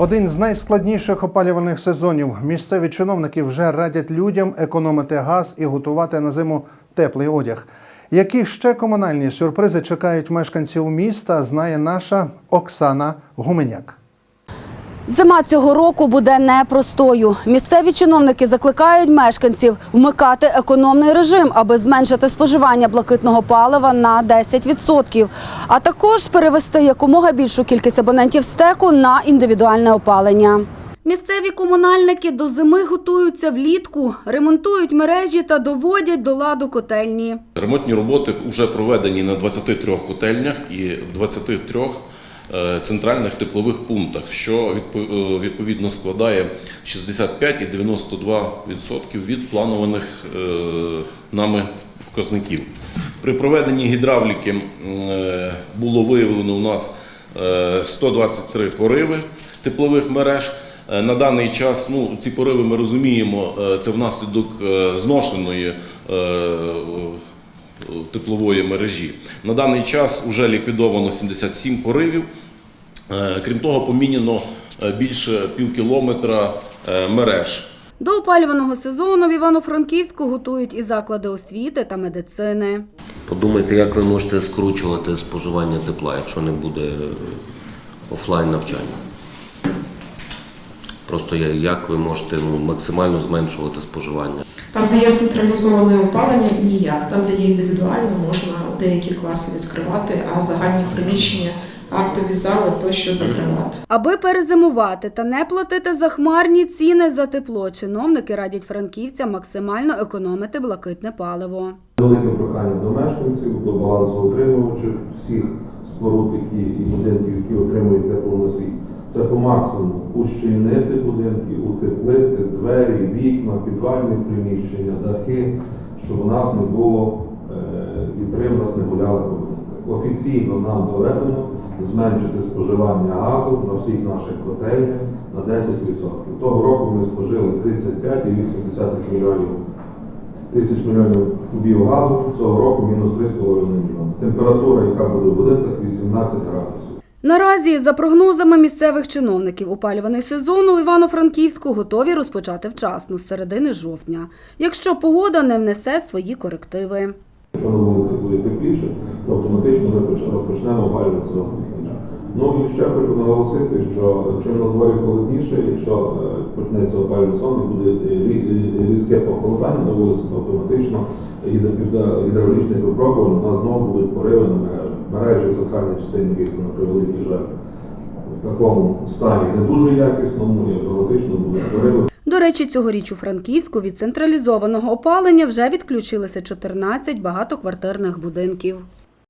Один з найскладніших опалювальних сезонів. Місцеві чиновники вже радять людям економити газ і готувати на зиму теплий одяг. Які ще комунальні сюрпризи чекають мешканців міста, знає наша Оксана Гуменяк. Зима цього року буде непростою. Місцеві чиновники закликають мешканців вмикати економний режим, аби зменшити споживання блакитного палива на 10%, а також перевести якомога більшу кількість абонентів стеку на індивідуальне опалення. Місцеві комунальники до зими готуються влітку, ремонтують мережі та доводять до ладу котельні. Ремонтні роботи вже проведені на 23 котельнях і 23 е, центральних теплових пунктах, що е, відповідно складає 65 і 92% від планованих е, нами показників. При проведенні гідравліки е, було виявлено у нас е, 123 пориви теплових мереж. Е, На даний час ну, ці пориви ми розуміємо, е, це внаслідок е, зношеної е, теплової мережі. На даний час вже ліквідовано 77 поривів. Е, Крім того, поміняно е, більше пів кілометра е, мереж. До опалюваного сезону в Івано-Франківську готують і заклади освіти та медицини. Подумайте, як ви можете скручувати споживання тепла, якщо не буде офлайн навчання. Просто як ви можете ну, максимально зменшувати споживання. Там, де є централізоване опалення, ніяк. Там, де є індивідуально, можна деякі класи відкривати, а загальні приміщення, актові зали тощо закривати. Аби перезимувати та не платити захмарні ціни за тепло, чиновники радять франківцям максимально економити блакитне паливо. Велике прохання до мешканців, до балансоутримувачів всіх споруд які, і будинків, які отримують теплоносій. Це по максимуму ущільнити будинки, утеплити двері, вікна, підвальні приміщення, дахи, щоб у нас не було е, вітри, в нас не гуляли по будинках. Офіційно нам доведено зменшити споживання газу на всіх наших котельнях на 10%. Того року ми спожили 35,8 мільйонів тисяч мільйонів кубів газу, цього року мінус 3,5 мільйони. Температура, яка буде в будинках, 18 градусів. Наразі, за прогнозами місцевих чиновників, опалюваний сезон у Івано-Франківську готові розпочати вчасно, з середини жовтня, якщо погода не внесе свої корективи. Якщо на вулиці буде тепліше, то автоматично розпочнемо опалювати сезон. Ну і ще хочу наголосити, що чим на дворі холодніше, якщо е, почнеться опалювальний сезон і буде е, рі- рі- різке похолодання на вулиці, то автоматично гідравлічних випробувань у нас знову будуть пориви на мережі. Мережі в центральній міста на превеликий жаль в такому стані не дуже якісному і автоматично будуть пориви. До речі, цьогоріч у Франківську від централізованого опалення вже відключилися 14 багатоквартирних будинків.